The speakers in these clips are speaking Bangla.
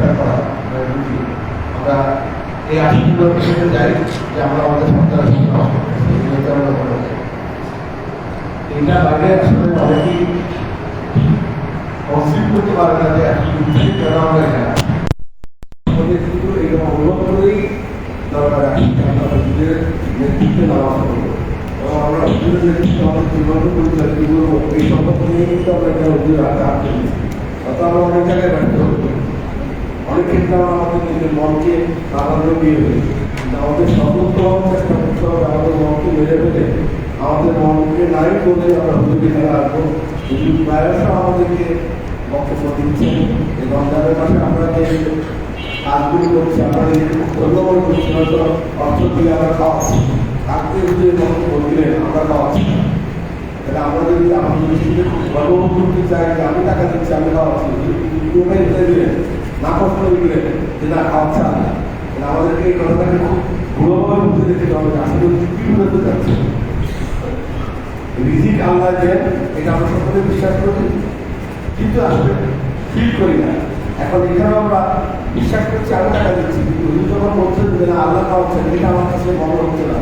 ব্যবসাটা করা বুঝি আমরা এই আশিগুলোর পেছনে যাই যে আমরা আমাদের সন্তান এগুলোতে আমরা বড় হই। এটা বাইরে আসলে অনেকেই কনসিভ করতে পারে না যে আসলে কেন আমরা এখানে। কিন্তু এই সম্পর্ক নিয়ে কিন্তু আমরা হুজুরের হাতে হাত তুলি অত আমরা অনেক জায়গায় ব্যর্থ অনেক ক্ষেত্রে আমাদের নিজের মনকে প্রাধান্য দিয়ে ফেলি। আমাদের সর্বোত্তম চেষ্টা করতে হবে, আমাদের মনকে মেরে ফেলে। আমাদের মনকে নাই বলে আমরা হুজুরকে খেলা রাখব হুজুর প্রায়শ আমাদেরকে বক্তব্য দিচ্ছেন এই রমজানের মাসে আমরা যে কাজগুলি করছি, আমরা এই ধন্যবাদ করছি, হয়তো অর্থ দিয়ে আমরা খাওয়াচ্ছি কাককে হুজুরের মনকে বললেন আমরা খাওয়াচ্ছি তাহলে আমরা যদি আমাদের দৃষ্টিতে গর্ববোধ করতে চাই যে আমি টাকা দিচ্ছি, আমি খাওয়াচ্ছি এটা দিলেন না কষ্ট দিলেন যে না আমি আমাদেরকে এই কথাটাকে খুব ভালোভাবে বুঝে দেখতে হবে যে আসলে কি বলতে চাচ্ছে। রিজিক আল্লাহ দেন, এটা আমরা সকলে বিশ্বাস করি। কিন্তু আসলে ফিল করি না। এখন এখানে আমরা বিশ্বাস করছি আমি টাকা দিচ্ছি। কিন্তু যখন বলছেন যে না, আল্লাহ খাওয়াচ্ছেন, এটা আমার কাছে মনে হচ্ছে না।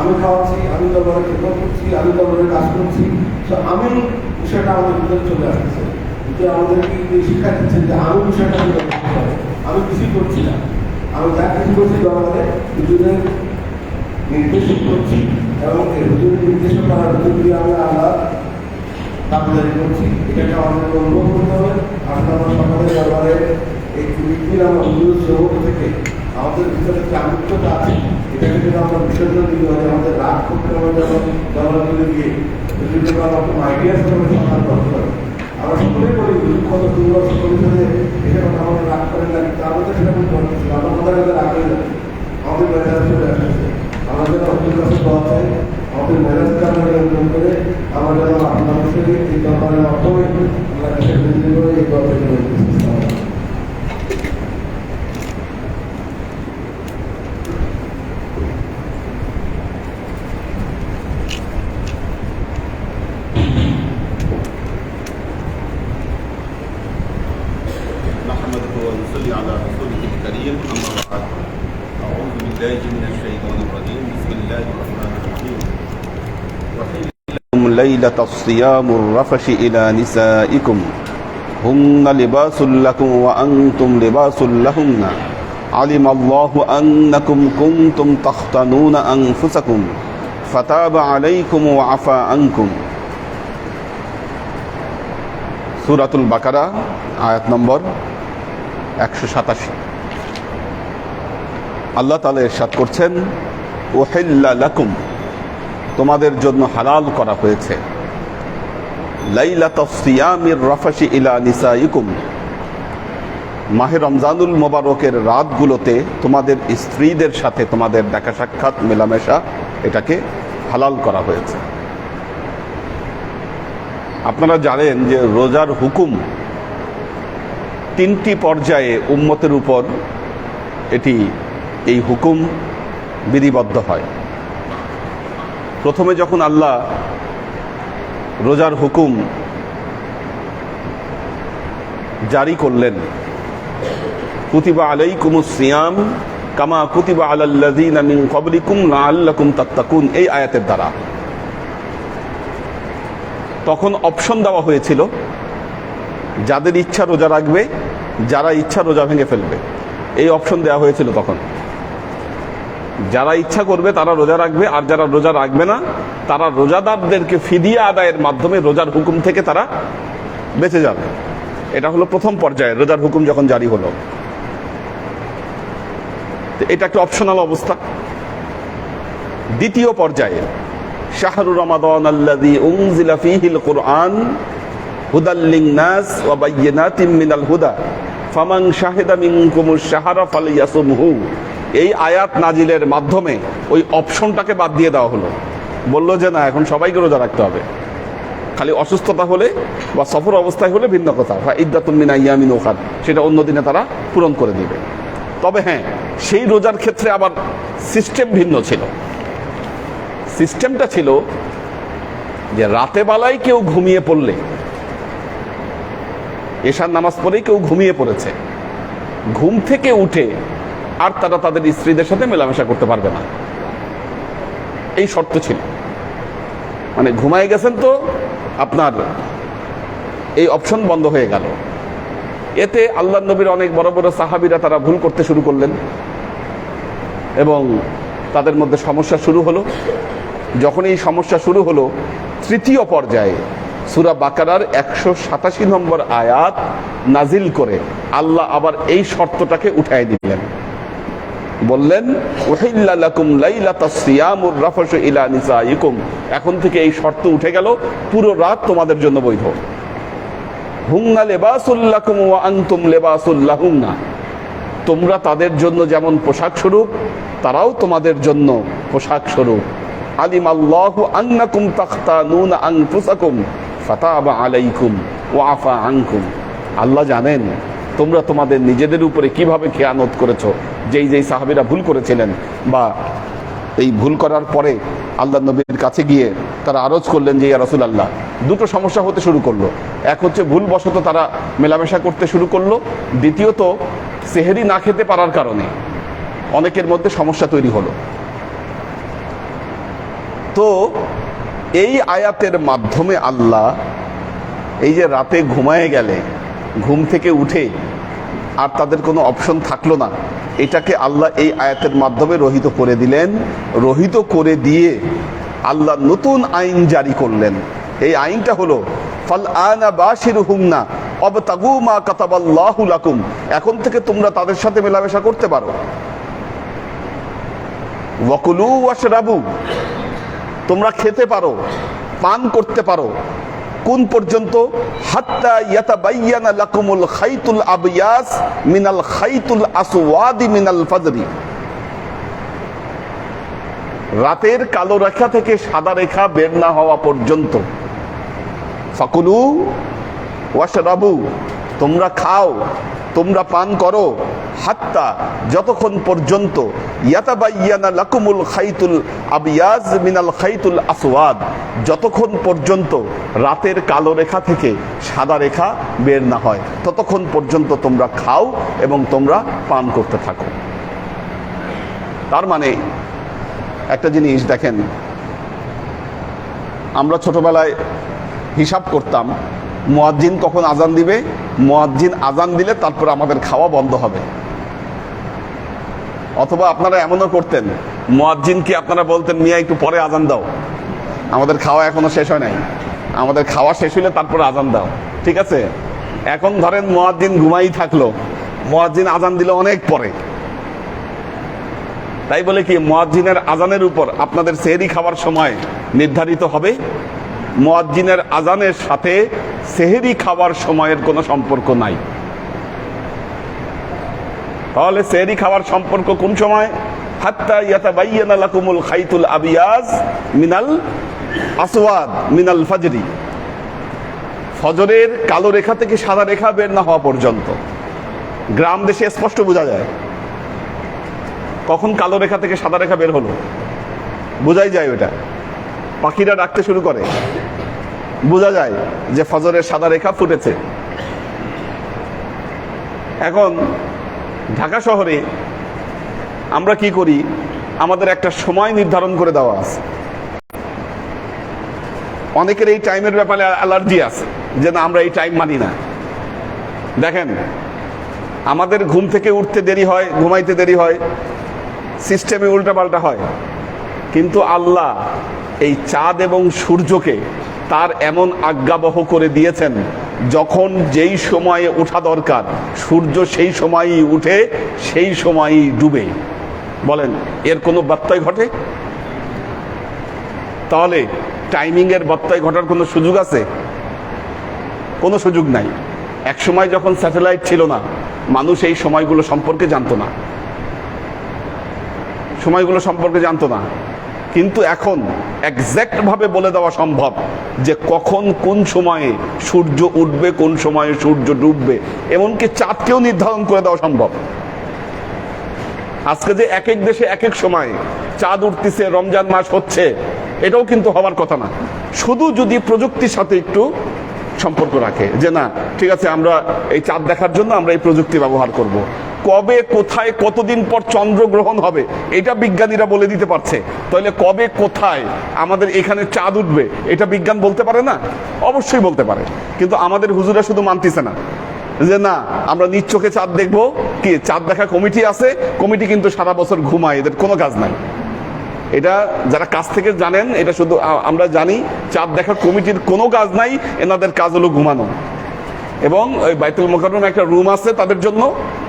আমি খাওয়াচ্ছি, আমি দরবারে খেদমত করছি, আমি দরবারে কাজ করছি। তো আমি বিষয়টা আমাদের ভিতরে চলে আসছে কিন্তু আমাদেরকে শিক্ষা দিচ্ছেন যে আমি বিষয়টা আমি কিছুই করছি না। আমি যা কিছু করছি দরবারে হুজুরের নির্দেশ করছি এবং এই হুজুরের নির্দেশ করার হুজুর দিয়ে আমরা আল্লাহ দাবিদারি করছি। এটাকে আমাদেরকে অনুভব করতে হবে। আসলে আমরা সকলের দরবারে এই দিন আমরা হুজুর জগৎ থেকে আমাদের ভিতরে যে আমিত্বতা আছে, এটাকে যদি আমরা বিসর্জন দিতে হয় আমাদের রাগ করতে হবে, যেমন দলগুলো গিয়ে যদি আমরা আইডিয়া হিসেবে সন্ধান করতে হবে আমরা সকলেই বলি কত দুর্বল সকলের সাথে এটা কথা করেন না, কিন্তু আমাদের সেটা বলতে পারতেছি না। আমরা হয়ে আমাদের মেজাজ চলে আসছে। কাছে আমরা করে, আমরা যেন মানুষের এই ব্যাপারে মাধ্যমে আমরা করে এই ব্যাপারে ليلة الصيام الرفش إلى نسائكم هن لباس لكم وأنتم لباس لهن علم الله أنكم كنتم تختنون أنفسكم فتاب عليكم وعفى عنكم সুরাতুল বাকারা আয়াত নম্বর একশো সাতাশি আল্লাহ তালা এরশাদ করছেন ওহেল্লা লাকুম তোমাদের জন্য হালাল করা হয়েছে লাইলাত সিয়ামির রাফাসি ইলা নিসাইকুম। মাহে রমজানুল মোবারকের রাতগুলোতে তোমাদের স্ত্রীদের সাথে তোমাদের দেখা সাক্ষাৎ, মেলামেশা এটাকে হালাল করা হয়েছে। আপনারা জানেন যে রোজার হুকুম তিনটি পর্যায়ে উম্মতের উপর এটি, এই হুকুম বিধিবদ্ধ হয়। প্রথমে যখন আল্লাহ রোজার হুকুম জারি করলেন। কুতিবা আলাইকুম সিয়াম কামা কুতিবা আলাল্লাযীনা মিন ক্বাবলিকুম লাআল্লাকুম তাত্তাকুন, এই আয়াতের দ্বারা। তখন অপশন দেওয়া হয়েছিল, যাদের ইচ্ছা রোজা রাখবে, যারা ইচ্ছা রোজা ভেঙে ফেলবে, এই অপশন দেওয়া হয়েছিল তখন। যারা ইচ্ছা করবে তারা রোজা রাখবে, আর যারা রোজা রাখবে না, তারা রোজাদারদেরকে ফিদিয়া আদায়ের মাধ্যমে রোজার হুকুম থেকে তারা বেঁচে যাবে। এটা হলো প্রথম পর্যায়ে, রোজার হুকুম যখন জারি হলো। এটা একটা অপশনাল অবস্থা। দ্বিতীয় পর্যায়ে, শাহরু রমাদান আল্লাযী উনজিলা ফীহিল কুরআন হুদাল লিন-নাস ওয়া বায়্যিনাতিম মিনাল হুদা। ফামান শাহিদা মিনকুমুশ শাহরা ফালইয়াসুমহু এই আয়াত নাজিলের মাধ্যমে ওই অপশনটাকে বাদ দিয়ে দেওয়া হলো। বলল যে, না, এখন সবাইকে রোজা রাখতে হবে। খালি অসুস্থতা হলে বা সফর অবস্থায় হলে ভিন্ন কথা। বা ইদ্দাতুম মিনা ইয়ামিন ওখান সেটা অন্য দিনে তারা পূরণ করে দিবে। তবে হ্যাঁ সেই রোজার ক্ষেত্রে আবার সিস্টেম ভিন্ন ছিল। সিস্টেমটা ছিল যে রাতে বেলায় কেউ ঘুমিয়ে পড়লে এশার নামাজ পড়েই কেউ ঘুমিয়ে পড়েছে। ঘুম থেকে উঠে আর তারা তাদের স্ত্রীদের সাথে মেলামেশা করতে পারবে না। এই শর্ত ছিল। মানে ঘুমায় গেছেন তো আপনার এই অপশন বন্ধ হয়ে গেল। এতে আল্লাহ নবীর অনেক বড় বড় সাহাবিরা তারা ভুল করতে শুরু করলেন এবং তাদের মধ্যে সমস্যা শুরু হলো। যখন এই সমস্যা শুরু হলো, তৃতীয় পর্যায়ে সুরা বাকারার একশো সাতাশি নম্বর আয়াত নাজিল করে আল্লাহ আবার এই শর্তটাকে উঠাই দিলেন। বললেন এখন থেকে এই শর্ত উঠে গেল, পুরো রাত তোমাদের জন্য বৈধ। তোমরা তাদের জন্য যেমন পোশাক স্বরূপ, তারাও তোমাদের জন্য পোশাক স্বরূপ। আলিম আল্লাহু আন্নাকুম আলাইকুম ওয়া আফা আনকুম। আল্লাহ জানেন তোমরা তোমাদের নিজেদের উপরে কীভাবে খেয়ানত করেছ, যেই যেই সাহাবীরা ভুল করেছিলেন বা এই ভুল করার পরে আল্লাহ নবীর কাছে গিয়ে তারা আরজ করলেন যে, ইয়া রসুল আল্লাহ দুটো সমস্যা হতে শুরু করল। এক হচ্ছে ভুলবশত তারা মেলামেশা করতে শুরু করল। দ্বিতীয়ত, সেহেরি না খেতে পারার কারণে অনেকের মধ্যে সমস্যা তৈরি হলো। তো এই আয়াতের মাধ্যমে আল্লাহ এই যে রাতে ঘুমায় গেলে, ঘুম থেকে উঠে আর তাদের কোনো অপশন থাকল না, এটাকে আল্লাহ এই আয়াতের মাধ্যমে রহিত করে দিলেন। রহিত করে দিয়ে আল্লাহ নতুন আইন জারি করলেন। এই আইনটা হলো, ফল আনা বাসির হুমনা অব তাগু মা কাতাবাল্লাহু লাকুম। এখন থেকে তোমরা তাদের সাথে মেলামেশা করতে পারো। ওয়াকুলু ওয়াশরাবু। তোমরা খেতে পারো, পান করতে পারো। কোন পর্যন্ত? রাতের কালো রেখা থেকে সাদা রেখা বের না হওয়া পর্যন্ত। ফাকুলু ওয়াশরাবু, তোমরা খাও। তোমরা পান করো। হাত্তা, যতক্ষণ পর্যন্ত ইয়াতাবাইয়ানা লাকুমুল খাইতুল আবিয়াজ মিনাল খাইতুল আসওয়াদ, যতক্ষণ পর্যন্ত রাতের কালো রেখা থেকে সাদা রেখা বের না হয়, ততক্ষণ পর্যন্ত তোমরা খাও এবং তোমরা পান করতে থাকো। তার মানে একটা জিনিস দেখেন, আমরা ছোটবেলায় হিসাব করতাম মোয়াজ্জিন কখন আজান দিবে? মোয়াজ্জিন আজান দিলে তারপর আমাদের খাওয়া বন্ধ হবে। অথবা আপনারা এমনও করতেন মোয়াজ্জিনকে আপনারা বলতেন, মিয়া, একটু পরে আজান দাও। আমাদের খাওয়া এখনও শেষ হয় নাই। আমাদের খাওয়া শেষ হইলে তারপর আজান দাও। ঠিক আছে? এখন ধরেন মোয়াজ্জিন ঘুমাই থাকল, মোয়াজ্জিন আজান দিল অনেক পরে। তাই বলে কি, মোয়াজ্জিনের আজানের উপর আপনাদের সেহরি খাওয়ার সময় নির্ধারিত হবে? মোয়াজ্জিনের আজানের সাথে সেহেরি খাওয়ার সময়ের কোনো সম্পর্ক নাই। তাহলে সেহেরি খাওয়ার সম্পর্ক কোন সময়? হাত্তা ইয়াতাবাইয়ানা লাকুমুল খাইতুল আবিয়াজ মিনাল আসওয়াদ মিনাল ফাজরি। ফজরের কালো রেখা থেকে সাদা রেখা বের না হওয়া পর্যন্ত। গ্রাম দেশে স্পষ্ট বোঝা যায়। কখন কালো রেখা থেকে সাদা রেখা বের হলো? বোঝাই যায় ওটা। পাখিরা ডাকতে শুরু করে। বোঝা যায় যে ফজরের সাদা রেখা ফুটেছে। এখন ঢাকা শহরে আমরা কি করি? আমাদের একটা সময় নির্ধারণ করে দেওয়া আছে। অনেকের এই টাইমের ব্যাপারে অ্যালার্জি আছে যে না, আমরা এই টাইম মানি না। দেখেন, আমাদের ঘুম থেকে উঠতে দেরি হয়, ঘুমাইতে দেরি হয়, সিস্টেমে উল্টাপাল্টা হয়। কিন্তু আল্লাহ এই চাঁদ এবং সূর্যকে তার এমন আজ্ঞাবহ করে দিয়েছেন, যখন যেই সময়ে ওঠা দরকার, সূর্য সেই সময়ই উঠে, সেই সময়ই ডুবে। বলেন, এর কোনো বার্তায় ঘটে? তাহলে টাইমিংয়ের বার্তায় ঘটার কোনো সুযোগ আছে? কোনো সুযোগ নাই। এক সময় যখন স্যাটেলাইট ছিল না, মানুষ এই সময়গুলো সম্পর্কে জানতো না। সময়গুলো সম্পর্কে জানতো না। কিন্তু এখন একজ্যাক্ট ভাবে বলে দেওয়া সম্ভব যে কখন কোন সময়ে সূর্য উঠবে, কোন সময়ে সূর্য ডুববে, এমনকি চাঁদকেও নির্ধারণ করে দেওয়া সম্ভব আজকে যে এক এক দেশে এক এক সময় চাঁদ উঠতেছে, রমজান মাস হচ্ছে, এটাও কিন্তু হওয়ার কথা না শুধু যদি প্রযুক্তির সাথে একটু সম্পর্ক রাখে যে না, ঠিক আছে, আমরা এই চাঁদ দেখার জন্য আমরা এই প্রযুক্তি ব্যবহার করব। কবে, কোথায়, কতদিন পর চন্দ্রগ্রহণ হবে, এটা বিজ্ঞানীরা বলে দিতে পারছে। তাহলে কবে, কোথায় আমাদের এখানে চাঁদ উঠবে, এটা বিজ্ঞান বলতে পারে না? অবশ্যই বলতে পারে। কিন্তু আমাদের হুজুরা শুধু মানতেছে না। যে না, আমরা নিজ চোখে চাঁদ দেখব, কি চাঁদ দেখা কমিটি আছে, কমিটি কিন্তু সারা বছর ঘুমায়, এদের কোনো কাজ নাই। এটা যারা কাছ থেকে জানেন, এটা শুধু আমরা জানি, চাঁদ দেখার কমিটির কোনো কাজ নাই, এনাদের কাজ হলো ঘুমানো। এবং ওই বাইতুল মোকাররমে একটা রুম আছে তাদের জন্য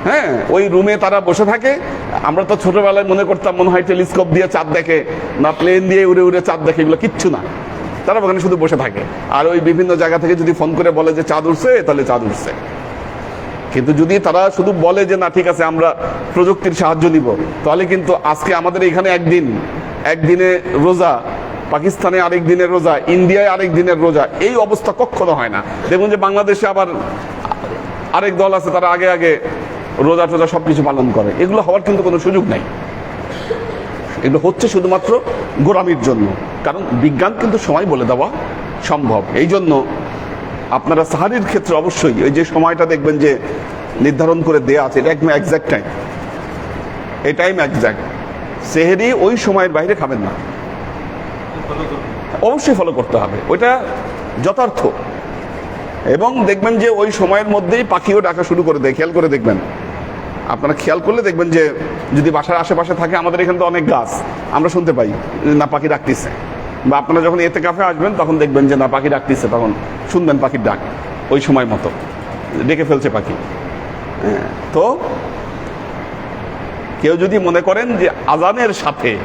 হ্যাঁ ওই রুমে তারা বসে থাকে। আমরা তো ছোটবেলায় মনে করতাম, মনে হয় টেলিস্কোপ দিয়ে চাঁদ দেখে না প্লেন দিয়ে উড়ে উড়ে চাঁদ দেখে, এগুলো কিচ্ছু না। তারা ওখানে শুধু বসে থাকে। আর ওই বিভিন্ন জায়গা থেকে যদি ফোন করে বলে যে চাঁদ উঠছে তাহলে চাঁদ উঠছে কিন্তু যদি তারা শুধু বলে যে, না, ঠিক আছে, আমরা প্রযুক্তির সাহায্য নিব, তাহলে কিন্তু আজকে আমাদের এখানে একদিন, একদিনে রোজা, পাকিস্তানে আরেক দিনের রোজা, ইন্ডিয়ায় আরেক দিনের রোজা, এই অবস্থা কখনো হয় না। দেখুন যে বাংলাদেশে আবার আরেক দল আছে, তারা আগে আগে রোজা টোজা সব কিছু পালন করে। এগুলো হওয়ার কিন্তু কোনো সুযোগ নাই। এগুলো হচ্ছে শুধুমাত্র গোড়ামির জন্য। কারণ বিজ্ঞান কিন্তু সময় বলে দেওয়া সম্ভব। এই জন্য আপনারা সাহারির ক্ষেত্রে অবশ্যই ওই যে সময়টা দেখবেন যে নির্ধারণ করে দেয়া আছে, এটা একদম একজ্যাক্ট টাইম এই টাইম একজ্যাক্ট সেহেরি ওই সময়ের বাইরে খাবেন না। অবশ্যই ফলো করতে হবে। ওইটা যথার্থ। এবং দেখবেন যে ওই সময়ের মধ্যেই পাখিও ডাকা শুরু করে দেয়। খেয়াল করে দেখবেন। আপনারা খেয়াল করলে দেখবেন যে যদি বাসার আশেপাশে থাকে আমাদের এখানে তো অনেক গাছ। আমরা শুনতে পাই না পাখি ডাকতেছে। বা আপনারা যখন এতে কাফে আসবেন তখন দেখবেন যে না পাখি ডাকতেছে তখন শুনবেন পাখির ডাক ওই সময় মতো। ডেকে ফেলছে পাখি। হ্যাঁ, তো কেউ যদি মনে করেন যে আজানের সাথে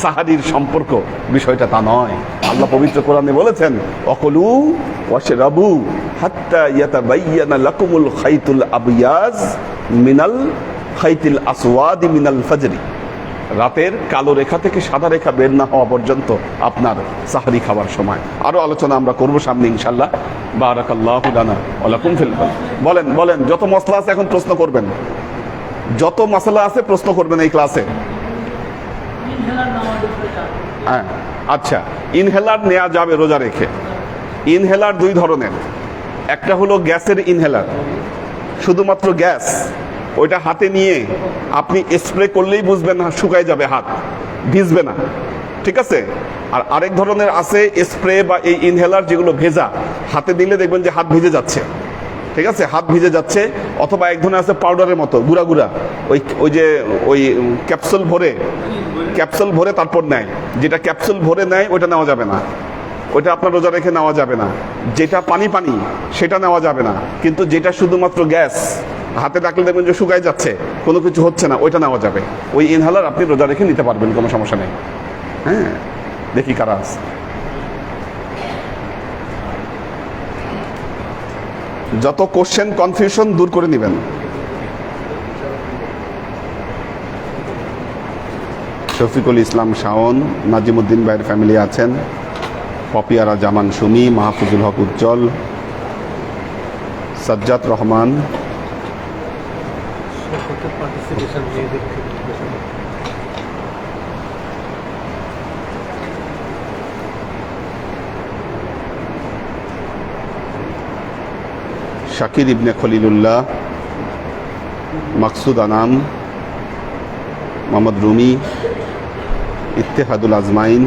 সাহারির সম্পর্ক, বিষয়টা তা নয়। আল্লাহ পবিত্র কোরআনে বলেছেন, অকলু ওয়াশরাবু হাত্তা ইয়াতাবাইয়ানা লাকুমুল খাইতুল আবিয়াজ মিনাল খাইতিল আসওয়াদি মিনাল ফাজরি। রাতের কালো রেখা থেকে সাদা রেখা বের না হওয়া পর্যন্ত আপনার সাহারি খাবার সময়। আরও আলোচনা আমরা করব সামনে ইনশাল্লাহ বারাকাল্লাহু লানা ওয়া লাকুম ফিল বাল। বলেন বলেন, যত মশলা আছে এখন প্রশ্ন করবেন। যত মশলা আছে প্রশ্ন করবেন এই ক্লাসে। হ্যাঁ আচ্ছা ইনহেলার নেওয়া যাবে রোজা রেখে। ইনহেলার দুই ধরনের। একটা হলো গ্যাসের ইনহেলার শুধুমাত্র গ্যাস, ওইটা হাতে নিয়ে আপনি স্প্রে করলেই বুঝবেন না, শুকায় যাবে হাত, ভিজবে না, ঠিক আছে? আর আরেক ধরনের আছে স্প্রে বা এই ইনহেলার যেগুলো ভেজা, হাতে দিলে দেখবেন যে হাত ভিজে যাচ্ছে। ঠিক আছে? হাত ভিজে যাচ্ছে, অথবা এক ধরনের আছে পাউডারের মতো, গুঁড়া গুঁড়া। ওই ওই যে, ওই ক্যাপসুল ভরে ক্যাপসুল ভরে তারপর নেয়। যেটা ক্যাপসুল ভরে নেয়, ওইটা নেওয়া যাবে না। ওইটা আপনার রোজা রেখে নেওয়া যাবে না। যেটা পানি পানি, সেটা নেওয়া যাবে না। কিন্তু যেটা শুধুমাত্র গ্যাস, হাতে ডাকলে দেখবেন যে শুকায় যাচ্ছে, কোনো কিছু হচ্ছে না, ওইটা নেওয়া যাবে। ওই ইনহেলার আপনি রোজা রেখে নিতে পারবেন, কোনো সমস্যা নেই। হ্যাঁ? দেখি কারা আছে। যত কোশ্চেন কনফিউশন দূর করে নেবেন শফিকুল ইসলাম শাওন, নাজিমুদ্দিন ভাইয়ের ফ্যামিলি আছেন। পপিয়ারা জামান সুমি, মাহফুজুল হক উজ্জ্বল, সাজ্জাদ রহমান শাকির ইবনে খলিলুল্লাহ, Maksud Anam, Mohammad Rumi, Ittehadul Azmain,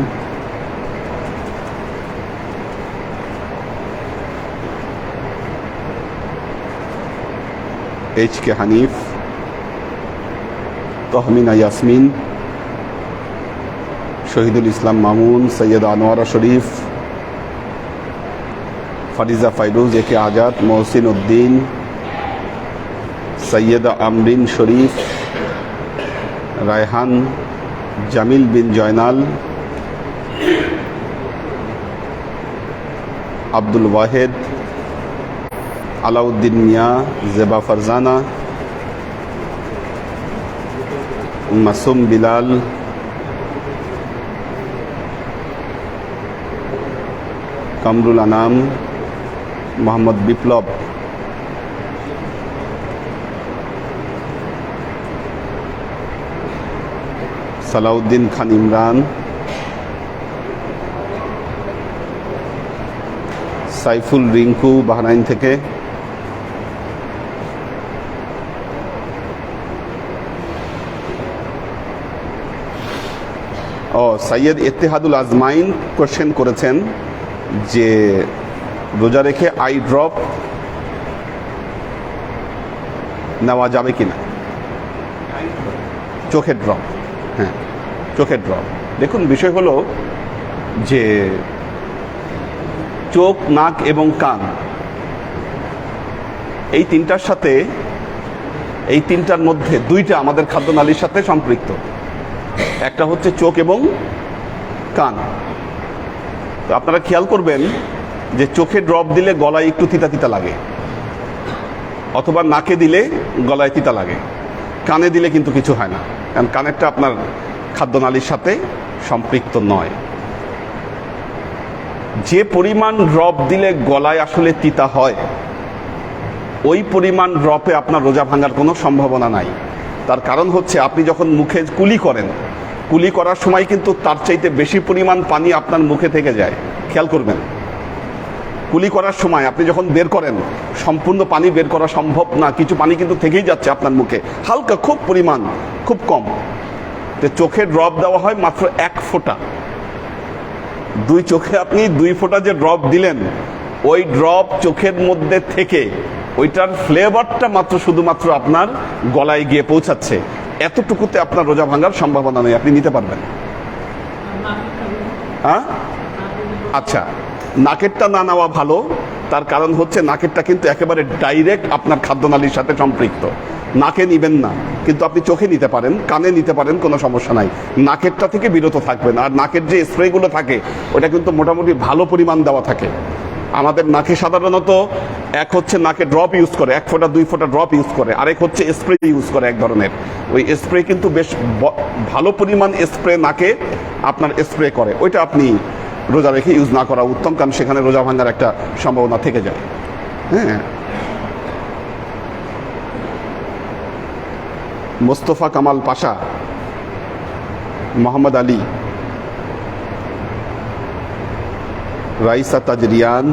H K Hanif, Tahmina Yasmin, Shahidul Islam Mamun, Syed Anowara Sharif Fariza Fairuz, A K Azad, Mohsin Uddin, Syed Amrin Sharif, Raihan, Jamil bin Joynal, Abdul Wahed, Alauddin Mia, Zeba Farzana, Masum Bilal, Kamrul Anam Mohammad Biplob. Salauddin Khan Imran. Saiful Rinku Bahrain থেকে। ও সৈয়দ এতেহাদুল আজমাইন কোশ্চেন করেছেন যে রোজা রেখে আই ড্রপ নেওয়া যাবে কি না? চোখের ড্রপ হ্যাঁ চোখের ড্রপ দেখুন, বিষয় হলো যে চোখ, নাক এবং কান, এই তিনটার সাথে, এই তিনটার মধ্যে দুইটা আমাদের খাদ্যনালীর সাথে সম্পৃক্ত। একটা হচ্ছে চোখ এবং কান। তো আপনারা খেয়াল করবেন যে চোখে ড্রপ দিলে গলায় একটু তিতা তিতা লাগে। অথবা নাকে দিলে গলায় তিতা লাগে। কানে দিলে কিন্তু কিছু হয় না। কারণ কানেরটা আপনার খাদ্যনালীর সাথে সম্পৃক্ত নয়। যে পরিমাণ ড্রপ দিলে গলায় আসলে তিতা হয়, ওই পরিমাণ ড্রপে আপনার রোজা ভাঙার কোনো সম্ভাবনা নাই। তার কারণ হচ্ছে আপনি যখন মুখে কুলি করেন, কুলি করার সময় কিন্তু তার চাইতে বেশি পরিমাণ পানি আপনার মুখে থেকে যায়। খেয়াল করবেন। কুলি করার সময় আপনি যখন বের করেন, সম্পূর্ণ পানি বের করা সম্ভব না, কিছু পানি কিন্তু থেকেই যাচ্ছে আপনার মুখে। হালকা, খুব পরিমাণ, খুব কম। তো চোখে ড্রপ দেওয়া হয় মাত্র এক ফোঁটা। দুই চোখে আপনি দুই ফোঁটা যে ড্রপ দিলেন, ওই ড্রপ চোখের মধ্যে থেকে ওইটার ফ্লেভারটা মাত্র শুধুমাত্র আপনার গলায় গিয়ে পৌঁছাচ্ছে। এতটুকুতে আপনার রোজা ভাঙার সম্ভাবনা নেই, আপনি নিতে পারবেন। হ্যাঁ? আচ্ছা। নাকেরটা না নেওয়া ভালো, তার কারণ হচ্ছে নাকেরটা কিন্তু একেবারে ডাইরেক্ট আপনার খাদ্যনালীর সাথে সম্পৃক্ত। নাকে নিবেন না, কিন্তু আপনি চোখে নিতে পারেন, কানে নিতে পারেন, কোনো সমস্যা নাই। নাকেরটা থেকে বিরত থাকবেন, আর নাকের যে স্প্রেগুলো থাকে, ওটা কিন্তু মোটামুটি ভালো পরিমাণ দেওয়া থাকে। আমাদের নাকে সাধারণত এক হচ্ছে নাকে ড্রপ ইউজ করে, এক ফোঁটা, দুই ফোঁটা ড্রপ ইউজ করে, আরেক হচ্ছে স্প্রে ইউজ করে এক ধরনের। ওই স্প্রে কিন্তু বেশ ভালো পরিমাণ স্প্রে নাকে আপনার স্প্রে করে। ওইটা আপনি রোজা রেখে ইউজ না করা উত্তম, কারণ সেখানে রোজা ভাঙার একটা সম্ভাবনা থেকে যায়। হ্যাঁ? মোস্তফা কামাল পাশা, মোহাম্মদ আলী, রাইসা তাজরিয়ান,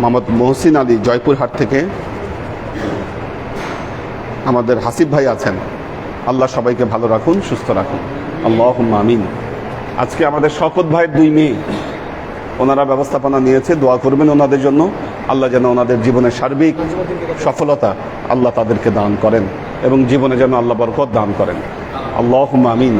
মোহাম্মদ মহসিন আলী জয়পুরহাট থেকে আমাদের হাসিব ভাই আছেন। আল্লাহ সবাইকে ভালো রাখুন, সুস্থ রাখুন। আল্লাহ আমিন। আজকে আমাদের শকত ভাইয়ের দুই মেয়ে ওনারা ব্যবস্থাপনা নিয়েছে দোয়া করবেন ওনাদের জন্য আল্লাহ যেন ওনাদের জীবনের সার্বিক সফলতা আল্লাহ তাদেরকে দান করেন এবং জীবনে যেন আল্লাহ বরকত দান করেন আল্লাহ আমিন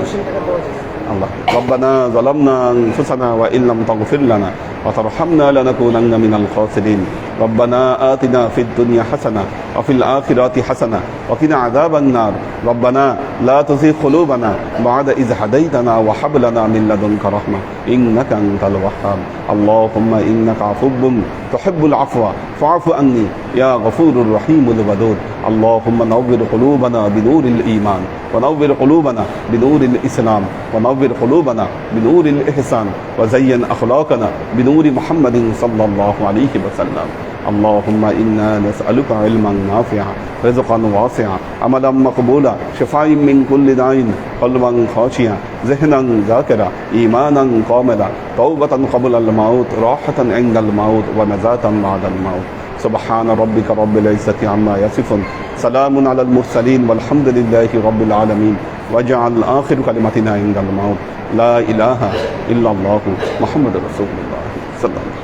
الله ربنا ظلمنا أنفسنا وإن لم تغفر لنا وترحمنا لنكونن من الخاسرين ربنا آتنا في الدنيا حسنة وفي الآخرة حسنة وقنا عذاب النار. ربنا لا تزغ قلوبنا بعد إذ هديتنا وهب لنا من لدنك رحمة إنك أنت الوهاب. اللهم إنك عفو تحب العفو فاعف عني يا غفور رحيم الودود. اللهم نور قلوبنا بنور الإيمان ونور قلوبنا بنور الإسلام ونور قلوبنا بنور الإحسان وزين أخلاقنا بنور محمد صلى الله عليه وسلم. اللهم إنا نسألك علما نافعا رزقا واسعا عملا مقبولا شفاء من كل داء قلبا خاشعا ذهنا ذاكرا إيمانا كاملا توبة قبل الموت راحة عند الموت ونجاة بعد الموت. سبحان ربك رب العزة عما يصفون. سلام على المرسلين والحمد لله رب العالمين. واجعل آخر كلمتنا عند الموت. لا إله إلا الله محمد رسول الله. صلى الله عليه وسلم